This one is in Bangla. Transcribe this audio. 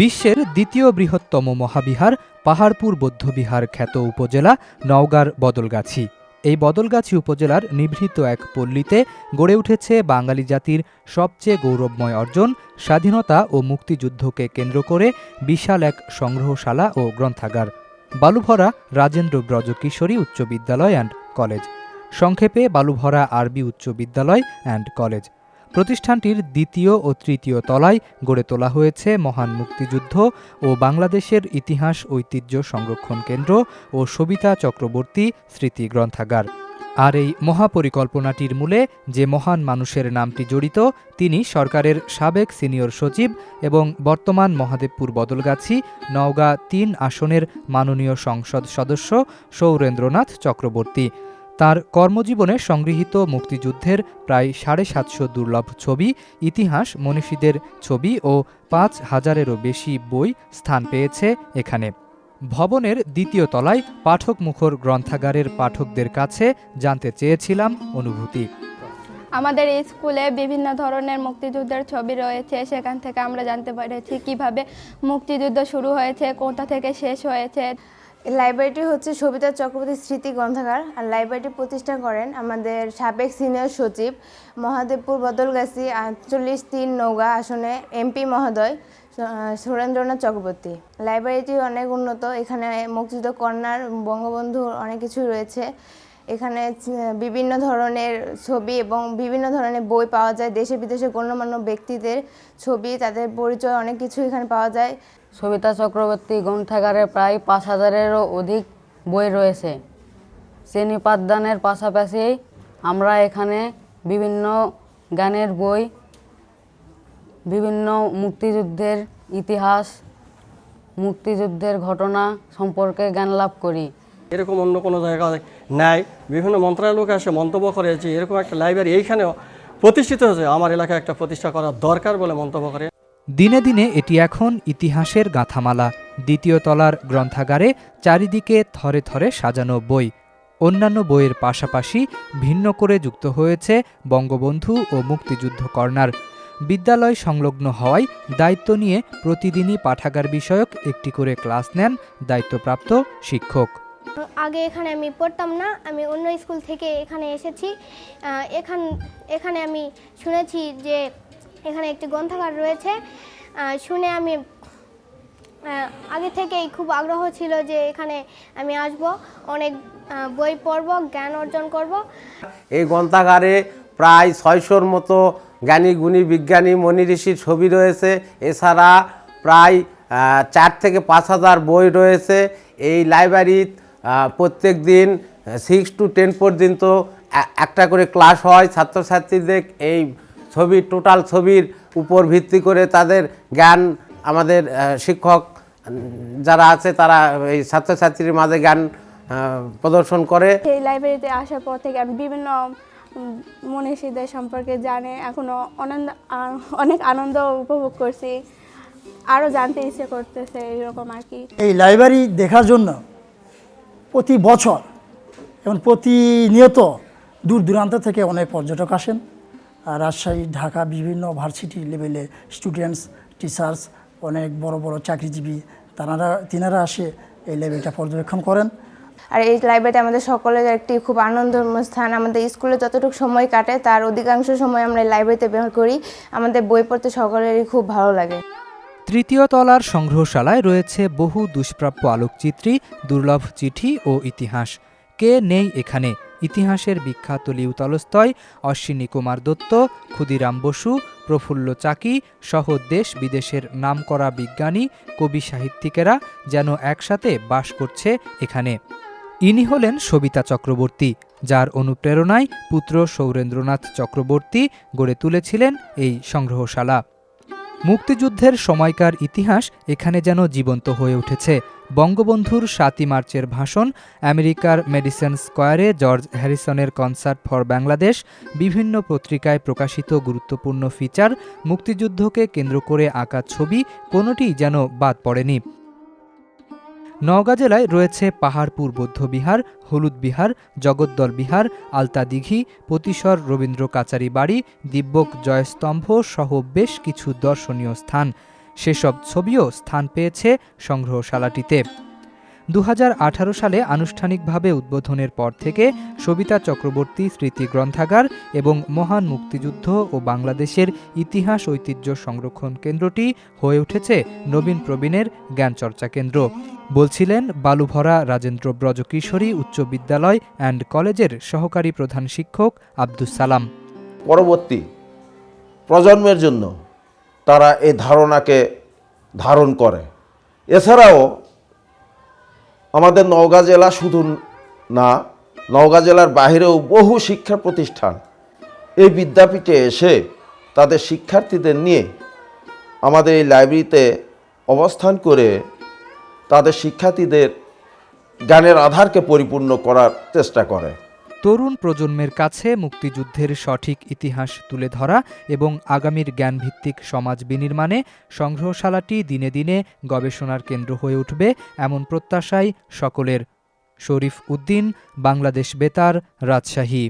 বিশ্বের দ্বিতীয় বৃহত্তম মহাবিহার পাহাড়পুর বৌদ্ধবিহার খ্যাত উপজেলা নওগাঁর বদলগাছি। এই বদলগাছি উপজেলার নিভৃত এক পল্লীতে গড়ে উঠেছে বাঙালি জাতির সবচেয়ে গৌরবময় অর্জন, স্বাধীনতা ও মুক্তিযুদ্ধকে কেন্দ্র করে বিশাল এক সংগ্রহশালা ও গ্রন্থাগার। বালুভরা রাজেন্দ্র ব্রজ কিশোরী উচ্চ বিদ্যালয় অ্যান্ড কলেজ। সংক্ষেপে বালুভরা আরবি উচ্চ বিদ্যালয় অ্যান্ড কলেজ। প্রতিষ্ঠানটির দ্বিতীয় ও তৃতীয় তলায় গড়ে তোলা হয়েছে মহান মুক্তিযুদ্ধ ও বাংলাদেশের ইতিহাস ঐতিহ্য সংরক্ষণ কেন্দ্র ও সবিতা চক্রবর্তী স্মৃতি গ্রন্থাগার। আর এই মহাপরিকল্পনাটির মূলে যে মহান মানুষের নামটি জড়িত, তিনি সরকারের সাবেক সিনিয়র সচিব এবং বর্তমান মহাদেবপুর বদলগাছি নওগাঁ তিন আসনের মাননীয় সংসদ সদস্য সৌরেন্দ্রনাথ চক্রবর্তী। তার কর্মজীবনে সংগৃহীত মুক্তিযুদ্ধের প্রায় সাড়ে সাতশো দুর্লভ ছবি, ইতিহাস, মনীষীদের ছবি ও পাঁচ হাজারেরও বেশি বই স্থান পেয়েছে এখানে। ভবনের দ্বিতীয় তলায় পাঠক মুখর গ্রন্থাগারের পাঠকদের কাছে জানতে চেয়েছিলাম অনুভূতি। আমাদের এই স্কুলে বিভিন্ন ধরনের মুক্তিযুদ্ধের ছবি রয়েছে, সেখান থেকে আমরা জানতে পেরেছি কীভাবে মুক্তিযুদ্ধ শুরু হয়েছে, কোথা থেকে শেষ হয়েছে। লাইব্রেরিটি হচ্ছে সবিতা চক্রবর্তী স্মৃতি গ্রন্থাগার। আর লাইব্রেরিটি প্রতিষ্ঠা করেন আমাদের সাবেক সিনিয়র সচিব মহাদেবপুর বদলগাছি আটচল্লিশ তিন নৌগা আসনে এমপি মহোদয় সুরেন্দ্রনাথ চক্রবর্তী। লাইব্রেরিটি অনেক উন্নত, এখানে মুক্তিযুদ্ধ কন্যার বঙ্গবন্ধু অনেক কিছু রয়েছে। এখানে বিভিন্ন ধরনের ছবি এবং বিভিন্ন ধরনের বই পাওয়া যায়। দেশে বিদেশে গণ্যমান্য ব্যক্তিদের ছবি, তাদের পরিচয় অনেক কিছু এখানে পাওয়া যায়। সবিতা চক্রবর্তী গ্রন্থাগারে প্রায় পাঁচ হাজারেরও অধিক বই রয়েছে। শ্রেণি পাঠদানের পাশাপাশি আমরা এখানে বিভিন্ন গানের বই, বিভিন্ন মুক্তিযুদ্ধের ইতিহাস, মুক্তিযুদ্ধের ঘটনা সম্পর্কে জ্ঞান লাভ করি। এরকম অন্য কোনো জায়গায় নাই। বিভিন্ন মন্ত্রণালয় এসে মন্তব্য করে যে এরকম একটা লাইব্রেরি এইখানেও প্রতিষ্ঠিত হয়েছে। আমার এলাকায় একটা প্রতিষ্ঠা করা দরকার বলে মন্তব্য করে। দিনে দিনে এটি এখন ইতিহাসের গাথামালা। দ্বিতীয় তলার গ্রন্থাগারে চারিদিকে থরে থরে সাজানো বই। অন্যান্য বইয়ের পাশাপাশি ভিন্ন করে যুক্ত হয়েছে বঙ্গবন্ধু ও মুক্তিযুদ্ধ কর্নার। বিদ্যালয় সংলগ্ন হওয়ায় দায়িত্ব নিয়ে প্রতিদিনই পাঠাগার বিষয়ক একটি করে ক্লাস নেন দায়িত্বপ্রাপ্ত শিক্ষক। আগে এখানে আমি পড়তাম না, আমি অন্য স্কুল থেকে এখানে এসেছি। এখান, এখানে আমি শুনেছি যে এখানে একটি গ্রন্থাগার রয়েছে। শুনে আমি আগে থেকেই খুব আগ্রহ ছিল যে এখানে আমি আসব। অনেক বই পড়ব, জ্ঞান অর্জন করব। এই গ্রন্থাগারে প্রায় ছয়শোর মতো জ্ঞানী, গুণী, বিজ্ঞানী মনি ঋষির ছবি রয়েছে। এছাড়া প্রায় চার থেকে পাঁচ হাজার বই রয়েছে। এই লাইব্রেরিত প্রত্যেক দিন সিক্স টু টেন পর্যন্ত একটা করে ক্লাস হয় ছাত্রছাত্রীদের। এই ছবি টোটাল ছবির উপর ভিত্তি করে তাদের জ্ঞান আমাদের শিক্ষক যারা আছে তারা এই ছাত্রছাত্রীর মাঝে জ্ঞান প্রদর্শন করে। এই লাইব্রেরিতে আসার পর থেকে আমি বিভিন্ন মনীষীদের সম্পর্কে জানে এখনও আনন্দ আ- অনেক আনন্দ উপভোগ করছি। আরও জানতে ইচ্ছে করতেছে এরকম আর কি। এই লাইব্রেরি দেখার জন্য প্রতি বছর এবং প্রতিনিয়ত দূর দূরান্ত থেকে অনেক পর্যটক আসেন। রাজশাহী, ঢাকা বিভিন্ন ভার্সিটি লেভেলে স্টুডেন্টস টিচার্স অনেক বড় বড় চাকরিজীবী তারা তিনারা আসে এই লাইব্রেরিটা পর্যবেক্ষণ করেন। আর এই লাইব্রেরিতে আমাদের সকলের একটি খুব আনন্দময় স্থান। আমাদের স্কুলে যতটুকু সময় কাটে, তার অধিকাংশ সময় আমরা এই লাইব্রেরিতে ব্যবহার করি। আমাদের বই পড়তে সকলেরই খুব ভালো লাগে। তৃতীয় তলার সংগ্রহশালায় রয়েছে বহু দুষ্প্রাপ্য আলোকচিত্রী, দুর্লভ চিঠি ও ইতিহাস। কে নেই এখানে? ইতিহাসের বিখ্যাত লিউ তলস্তয় অশ্বিনী কুমার দত্ত, ক্ষুদিরাম বসু, প্রফুল্ল চাকি, সহ দেশ বিদেশের নামকরা বিজ্ঞানী, কবি সাহিত্যিকেরা যেন একসাথে বাস করছে এখানে। ইনি হলেন সবিতা চক্রবর্তী, যার অনুপ্রেরণায় পুত্র সৌরেন্দ্রনাথ চক্রবর্তী গড়ে তুলেছিলেন এই সংগ্রহশালা। মুক্তিযুদ্ধের সময়কার ইতিহাস এখানে যেন জীবন্ত হয়ে উঠেছে। বঙ্গবন্ধুর সাতই মার্চের ভাষণ, আমেরিকার মেডিসন স্কোয়ারে জর্জ হ্যারিসনের কনসার্ট ফর বাংলাদেশ, বিভিন্ন পত্রিকায় প্রকাশিত গুরুত্বপূর্ণ ফিচার, মুক্তিযুদ্ধকে কেন্দ্র করে আঁকা ছবি, কোনোটিই যেন বাদ পড়েনি। নওগাঁ জেলায় রয়েছে পাহাড়পুর বৌদ্ধবিহার হলুদ বিহার, জগদ্দল বিহার, আলতা দিঘি পতিশ্বর রবীন্দ্র কাচারি বাড়ি, দিব্যক জয়স্তম্ভ সহ বেশ কিছু দর্শনীয় স্থান। সেসব ছবিও স্থান পেয়েছে সংগ্রহশালাটিতে। দু হাজার আঠারো সালে আনুষ্ঠানিকভাবে উদ্বোধনের পর থেকে সবিতা চক্রবর্তী স্মৃতি গ্রন্থাগার এবং মহান মুক্তিযুদ্ধ ও বাংলাদেশের ইতিহাস ঐতিহ্য সংরক্ষণ কেন্দ্রটি হয়ে উঠেছে নবীন প্রবীণের জ্ঞানচর্চা কেন্দ্র। বলছিলেন বালুভরা রাজেন্দ্র ব্রজকিশোরী উচ্চ বিদ্যালয় অ্যান্ড কলেজের সহকারী প্রধান শিক্ষক আব্দুস সালাম। পরবর্তী প্রজন্মের জন্য তারা এই ধারণাকে ধারণ করে। এছাড়াও আমাদের নওগাঁ জেলা শুধু না, নওগাঁ জেলার বাইরেও বহু শিক্ষা প্রতিষ্ঠান এই বিদ্যাপীঠে এসে তাদের শিক্ষার্থীদের নিয়ে আমাদের এই লাইব্রেরিতে অবস্থান করে তাদের শিক্ষার্থীদের জ্ঞানের আধারকে পরিপূর্ণ করার চেষ্টা করে। তরুণ প্রজন্মের কাছে মুক্তিযুদ্ধের সঠিক ইতিহাস তুলে ধরা এবং আগামীর জ্ঞানভিত্তিক সমাজ বিনির্মাণে সংগ্রহশালাটি দিনে দিনে গবেষণার কেন্দ্র হয়ে উঠবে এমন প্রত্যাশাই সকলের। শরীফ উদ্দিন, বাংলাদেশ বেতার, রাজশাহী।